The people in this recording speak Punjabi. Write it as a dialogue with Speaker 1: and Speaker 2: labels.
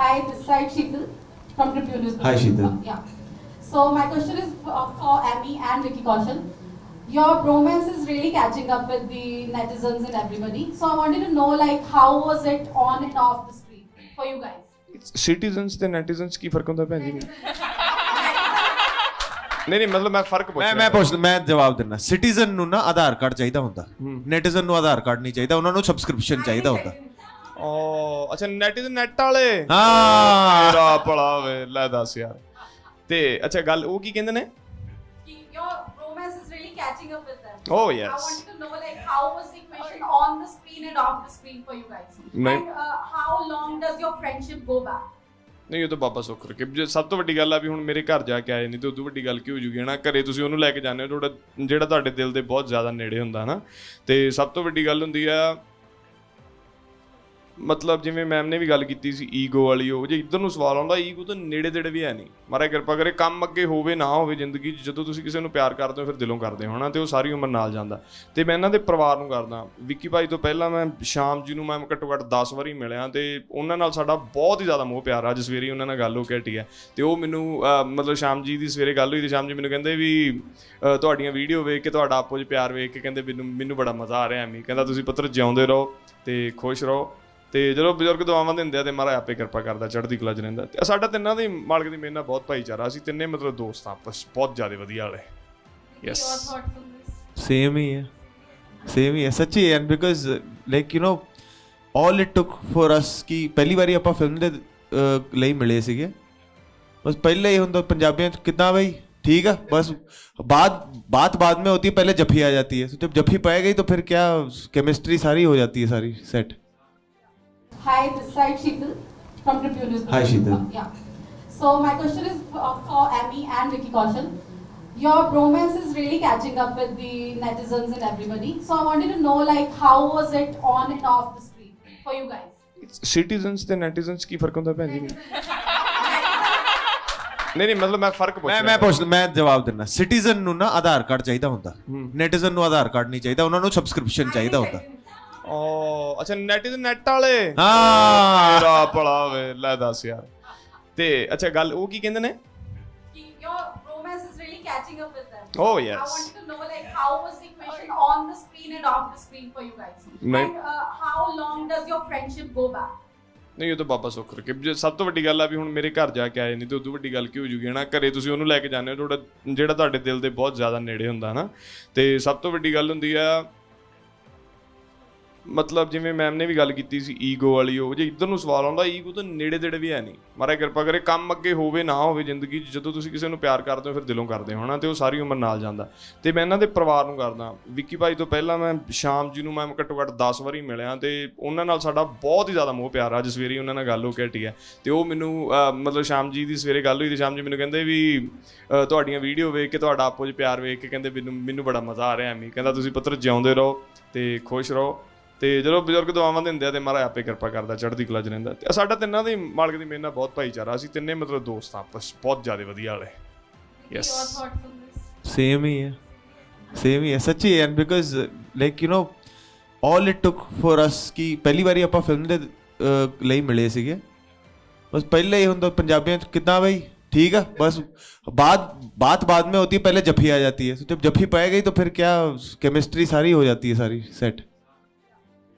Speaker 1: Hi, this side Sheetal from Tribune News.
Speaker 2: Hi, Sheetal.
Speaker 1: Yeah. So my question is for, for Amy and Vicky Kaushal. Your bromance is really catching up with the netizens and everybody. So I wanted to know, like, how was it on and off the screen for you guys?
Speaker 3: Citizens ਤੇ ਨੈਟੀਜ਼ਨਸ ਕੀ ਫ਼ਰਕ ਹੁੰਦਾ ਭੈਣ ਜੀ ਨਹੀਂ ਨਹੀਂ ਮਤਲਬ ਮੈਂ ਫ਼ਰਕ ਪੁੱਛ
Speaker 2: ਮੈਂ ਮੈਂ ਪੁੱਛ ਮੈਂ ਜਵਾਬ ਦਿੰਦਾ ਸਿਟੀਜ਼ਨ ਨੂੰ ਨਾ ਆਧਾਰ ਕਾਰਡ ਚਾਹੀਦਾ ਹੁੰਦਾ ਨੈਟੀਜ਼ਨ ਨੂੰ ਆਧਾਰ ਕਾਰਡ ਨਹੀਂ ਚਾਹੀਦਾ ਉਹਨਾਂ ਨੂੰ ਸਬਸਕ੍ਰਿਪਸ਼ਨ ਚਾਹੀਦਾ ਹੁੰਦਾ
Speaker 3: ਓ ਅੱਛਾ ਨੈਟੀਜ਼ਨ ਨੈਟ ਵਾਲੇ
Speaker 2: ਹਾਂ
Speaker 3: ਮੇਰਾ ਭਲਾ ਵੇ ਲੈ ਦੱਸ ਯਾਰ ਤੇ ਅੱਛਾ ਗੱਲ ਉਹ ਕੀ ਕਹਿੰਦੇ ਨੇ
Speaker 1: Your bromance is really catching up with them.
Speaker 3: Oh,
Speaker 1: I
Speaker 3: yes.
Speaker 1: wanted to know, like, how was the equation on the screen and off the screen for you guys?
Speaker 3: Right.
Speaker 1: And uh, how long does your friendship go back?
Speaker 3: ਨਹੀਂ ਉਹ ਤਾਂ ਬਾਬਾ ਸੁੱਖ ਰੱਖੇ ਜੇ ਸਭ ਤੋਂ ਵੱਡੀ ਗੱਲ ਆ ਵੀ ਹੁਣ ਮੇਰੇ ਘਰ ਜਾ ਕੇ ਆਏ ਨਹੀਂ ਤੇ ਉਦੋਂ ਵੱਡੀ ਗੱਲ ਕੀ ਹੋ ਜੂਗੀ ਹਨਾ ਘਰੇ ਤੁਸੀਂ ਉਹਨੂੰ ਲੈ ਕੇ ਜਾਂਦੇ ਹੋ ਤੁਹਾਡਾ ਜਿਹੜਾ ਤੁਹਾਡੇ ਦਿਲ ਦੇ ਬਹੁਤ ਜ਼ਿਆਦਾ ਨੇੜੇ ਹੁੰਦਾ ਹਨਾ ਤੇ ਸਭ ਤੋਂ ਵੱਡੀ ਗੱਲ ਹੁੰਦੀ ਆ ਮਤਲਬ ਜਿਵੇਂ ਮੈਮ ਨੇ ਵੀ ਗੱਲ ਕੀਤੀ ਸੀ ਈਗੋ ਵਾਲੀ, ਉਹ ਜੇ ਇੱਧਰ ਨੂੰ ਸਵਾਲ ਆਉਂਦਾ ਈਗੋ ਤਾਂ ਨੇੜੇ ਤੇੜੇ ਵੀ ਹੈ ਨਹੀਂ। ਮਹਾਰਾਜ ਕਿਰਪਾ ਕਰੇ, ਕੰਮ ਅੱਗੇ ਹੋਵੇ ਨਾ ਹੋਵੇ ਜ਼ਿੰਦਗੀ 'ਚ, ਜਦੋਂ ਤੁਸੀਂ ਕਿਸੇ ਨੂੰ ਪਿਆਰ ਕਰਦੇ ਹੋ, ਫਿਰ ਦਿਲੋਂ ਕਰਦੇ ਹੋ, ਹਨਾ? ਤੇ ਉਹ ਸਾਰੀ ਉਮਰ ਨਾਲ ਜਾਂਦਾ। ਤੇ ਮੈਂ ਇਹਨਾਂ ਦੇ ਪਰਿਵਾਰ ਨੂੰ ਕਰਦਾ। ਵਿੱਕੀ ਭਾਈ ਤੋਂ ਪਹਿਲਾਂ ਮੈਂ ਸ਼ਾਮ ਜੀ ਨੂੰ ਮੈਂ ਘੱਟੋ ਘੱਟ 10 ਵਾਰੀ ਮਿਲਿਆ ਤੇ ਉਹਨਾਂ ਨਾਲ ਸਾਡਾ ਬਹੁਤ ਹੀ ਜ਼ਿਆਦਾ ਮੋਹ ਪਿਆਰ ਆ। ਅੱਜ ਸਵੇਰੇ ਹੀ ਉਹਨਾਂ ਨਾਲ ਗੱਲ ਹੋ ਕੇ ਹਟੀ ਹੈ। ਤੇ ਉਹ ਮੈਨੂੰ ਮਤਲਬ ਸ਼ਾਮ ਜੀ ਦੀ ਸਵੇਰੇ ਗੱਲ ਹੋਈ ਤੇ ਸ਼ਾਮ ਜੀ ਮੈਨੂੰ ਕਹਿੰਦੇ ਵੀ ਤੁਹਾਡੀਆਂ ਵੀਡੀਓ ਵੇਖ ਕੇ ਤੁਹਾਡਾ ਆਪੋ 'ਚ ਪਿਆਰ ਵੇਖ ਕੇ ਕਹਿੰਦੇ ਮੈਨੂੰ ਮੈਨੂੰ ਬੜਾ ਮਜ਼ਾ ਆ ਰਿਹਾ ਐਵੇਂ ਕਹਿੰਦਾ, ਤੁਸੀਂ ਪੁੱਤਰ ਜਿਉਂਦੇ ਰਹੋ ਤੇ ਖੁਸ਼ ਰਹੋ ਤੇ ਜਦੋਂ ਬਜ਼ੁਰਗ ਦੁਆਵਾਂ ਦਿੰਦੇ ਆ ਤੇ ਮਹਾਰਾਜ ਆਪੇ ਕਿਰਪਾ ਕਰਦਾ ਚੜ੍ਹਦੀ ਕਲਾ ਚ ਰਹਿੰਦਾ। ਤੇ ਸਾਡਾ ਤਿੰਨਾਂ ਦੇ ਮਾਲਕ ਦੀ ਮਿਹਰ ਬਹੁਤ ਭਾਈਚਾਰਾ ਅਸੀਂ ਤਿੰਨੇ ਮਤਲਬ ਦੋਸਤ ਆ ਆਪਸ ਬਹੁਤ ਜ਼ਿਆਦਾ ਵਧੀਆ ਵਾਲੇ।
Speaker 1: ਯੈਸ
Speaker 2: ਸੇਮ ਹੀ ਹੈ। ਸੇਮ ਹੀ ਹੈ ਸੱਚੀ and because like you know all it took for us ਕਿ ਪਹਿਲੀ ਵਾਰੀ ਆਪਾਂ ਫਿਲਮ ਦੇ ਲਈ ਮਿਲੇ ਸੀਗੇ। ਬਸ ਪਹਿਲੇ ਹੀ ਹੁੰਦਾ ਪੰਜਾਬੀਆਂ ਚ ਕਿਦਾਂ ਬਈ ਠੀਕ ਆ ਬਸ बात बात बाद में होती है पहले जफी आ जाती है तो जब जफी पाई गई तो फिर क्या केमिस्ट्री सारी हो जाती है
Speaker 1: Hi, this side Sheetal from Tribune News.
Speaker 2: Hi, Sheetal.
Speaker 1: Yeah. So my question is for, for Amy and Vicky Kaushal. Your bromance is really catching up with the netizens and everybody. So I wanted to know, like, how was it on and off the screen for you guys?
Speaker 3: Citizens ਤੇ ਨੈਟੀਜ਼ਨਸ ਕੀ ਫ਼ਰਕ ਹੁੰਦਾ ਭੈਣ ਜੀ ਨਹੀਂ ਨਹੀਂ ਮਤਲਬ ਮੈਂ ਫ਼ਰਕ ਪੁੱਛ
Speaker 2: ਮੈਂ ਮੈਂ ਪੁੱਛ ਮੈਂ ਜਵਾਬ ਦਿੰਦਾ ਸਿਟੀਜ਼ਨ ਨੂੰ ਨਾ ਆਧਾਰ ਕਾਰਡ ਚਾਹੀਦਾ ਹੁੰਦਾ ਨੈਟੀਜ਼ਨ ਨੂੰ ਆਧਾਰ ਕਾਰਡ ਨਹੀਂ ਚਾਹੀਦਾ ਉਹਨਾਂ ਨੂੰ ਸਬਸਕ੍ਰਿਪਸ਼ਨ ਚਾਹੀਦਾ ਹੁੰਦਾ
Speaker 3: ਓ ਅੱਛਾ ਨੈਟੀਜ਼ਨ ਨੈਟ ਵਾਲੇ
Speaker 2: ਹਾਂ
Speaker 3: ਮੇਰਾ ਭਲਾ ਵੇ ਲੈ ਦੱਸ ਯਾਰ ਤੇ ਅੱਛਾ ਗੱਲ ਉਹ ਕੀ ਕਹਿੰਦੇ ਨੇ
Speaker 1: Your bromance is really catching up with them.
Speaker 3: Oh,
Speaker 1: I
Speaker 3: yes.
Speaker 1: wanted to know, like, how was the equation on the screen and off the screen for you guys?
Speaker 3: Right.
Speaker 1: And uh, how long does your friendship go back?
Speaker 3: ਨਹੀਂ ਉਹ ਤਾਂ ਬਾਬਾ ਸੁੱਖ ਰੱਖੇ ਜੇ ਸਭ ਤੋਂ ਵੱਡੀ ਗੱਲ ਆ ਵੀ ਹੁਣ ਮੇਰੇ ਘਰ ਜਾ ਕੇ ਆਏ ਨਹੀਂ ਤੇ ਉਦੋਂ ਵੱਡੀ ਗੱਲ ਕੀ ਹੋ ਜੂਗੀ ਹਨਾ ਘਰੇ ਤੁਸੀਂ ਉਹਨੂੰ ਲੈ ਕੇ ਜਾਂਦੇ ਹੋ ਤੁਹਾਡਾ ਜਿਹੜਾ ਤੁਹਾਡੇ ਦਿਲ ਦੇ ਬਹੁਤ ਜ਼ਿਆਦਾ ਨੇੜੇ ਹੁੰਦਾ ਹਨਾ ਤੇ ਸਭ ਤੋਂ ਵੱਡੀ ਗੱਲ ਹੁੰਦੀ ਆ ਮਤਲਬ ਜਿਵੇਂ ਮੈਮ ਨੇ ਵੀ ਗੱਲ ਕੀਤੀ ਸੀ ਈਗੋ ਵਾਲੀ ਉਹ ਜੇ ਇੱਧਰ ਨੂੰ ਸਵਾਲ ਆਉਂਦਾ ਈਗੋ ਤਾਂ ਨੇੜੇ ਤੇੜੇ ਵੀ ਹੈ ਨਹੀਂ। ਮਹਾਰਾਜ ਕਿਰਪਾ ਕਰੇ, ਕੰਮ ਅੱਗੇ ਹੋਵੇ, ਨਾ ਹੋਵੇ ਜ਼ਿੰਦਗੀ 'ਚ, ਜਦੋਂ ਤੁਸੀਂ ਕਿਸੇ ਨੂੰ ਪਿਆਰ ਕਰਦੇ ਹੋ, ਫਿਰ ਦਿਲੋਂ ਕਰਦੇ ਹੋ, ਹਨਾ? ਤੇ ਉਹ ਸਾਰੀ ਉਮਰ ਨਾਲ ਜਾਂਦਾ। ਤੇ ਮੈਂ ਇਹਨਾਂ ਦੇ ਪਰਿਵਾਰ ਨੂੰ ਕਰਦਾ। ਵਿੱਕੀ ਭਾਈ ਤੋਂ ਪਹਿਲਾਂ ਮੈਂ ਸ਼ਾਮ ਜੀ ਨੂੰ ਮੈਂ ਘੱਟੋ ਘੱਟ 10 ਵਾਰੀ ਮਿਲਿਆ ਤੇ ਉਹਨਾਂ ਨਾਲ ਸਾਡਾ ਬਹੁਤ ਹੀ ਜ਼ਿਆਦਾ ਮੋਹ ਪਿਆਰ ਆ। ਅੱਜ ਸਵੇਰੇ ਹੀ ਉਹਨਾਂ ਨਾਲ ਗੱਲ ਹੋ ਕੇ ਹਟੀ ਹੈ। ਤੇ ਉਹ ਮੈਨੂੰ ਮਤਲਬ ਸ਼ਾਮ ਜੀ ਦੀ ਸਵੇਰੇ ਗੱਲ ਹੋਈ ਤੇ ਸ਼ਾਮ ਜੀ ਮੈਨੂੰ ਕਹਿੰਦੇ ਵੀ ਤੁਹਾਡੀਆਂ ਵੀਡੀਓ ਵੇਖ ਕੇ ਤੁਹਾਡਾ ਆਪੋ 'ਚ ਪਿਆਰ ਵੇਖ ਕੇ ਕਹਿੰਦੇ ਮੈਨੂੰ ਮੈਨੂੰ ਬੜਾ ਮਜ਼ਾ ਆ ਰਿਹਾ ਐਵੇਂ ਕਹਿੰਦਾ, ਤੁਸੀਂ ਪੁੱਤਰ ਜਿਉਂਦੇ ਰਹੋ ਤੇ ਖੁਸ਼ ਰਹੋ ਤੇ ਜਦੋਂ ਬਜ਼ੁਰਗ ਦੁਆਵਾਂ ਦਿੰਦੇ ਆ ਤੇ ਮਹਾਰਾਜ ਆਪੇ ਕਿਰਪਾ ਕਰਦਾ ਚੜ੍ਹਦੀ ਕਲਾ ਚ ਰਹਿੰਦਾ। ਤੇ ਸਾਡਾ ਤਿੰਨਾਂ ਦੀ ਮਾਲਕ ਦੀ ਮਿਹਰ ਨਾਲ ਬਹੁਤ ਭਾਈਚਾਰਾ ਅਸੀਂ ਤਿੰਨੇ ਮਤਲਬ ਦੋਸਤ ਆਪਸ ਬਹੁਤ ਜ਼ਿਆਦਾ ਵਧੀਆ ਵਾਲੇ।
Speaker 1: ਯੈਸ
Speaker 2: ਸੇਮ ਹੀ ਹੈ। ਸੇਮ ਹੀ ਹੈ ਸੱਚੀ and because like you know all it took for us ਕਿ ਪਹਿਲੀ ਵਾਰੀ ਆਪਾਂ ਫਿਲਮ ਦੇ ਲਈ ਮਿਲੇ ਸੀਗੇ। ਬਸ ਪਹਿਲੇ ਹੀ ਹੁੰਦਾ ਪੰਜਾਬੀਆਂ ਚ ਕਿਦਾਂ ਬਈ ਠੀਕ ਆ ਬਸ बात बात बाद में होती ਪਹਿਲੇ पहले ਆ आ ਹੈ। ਜਦ तो जब ਗਈ ਤਾਂ ਫਿਰ तो ਕੈਮਿਸਟਰੀ ਸਾਰੀ ਹੋ ਜਾਂਦੀ ਹੈ ਸਾਰੀ है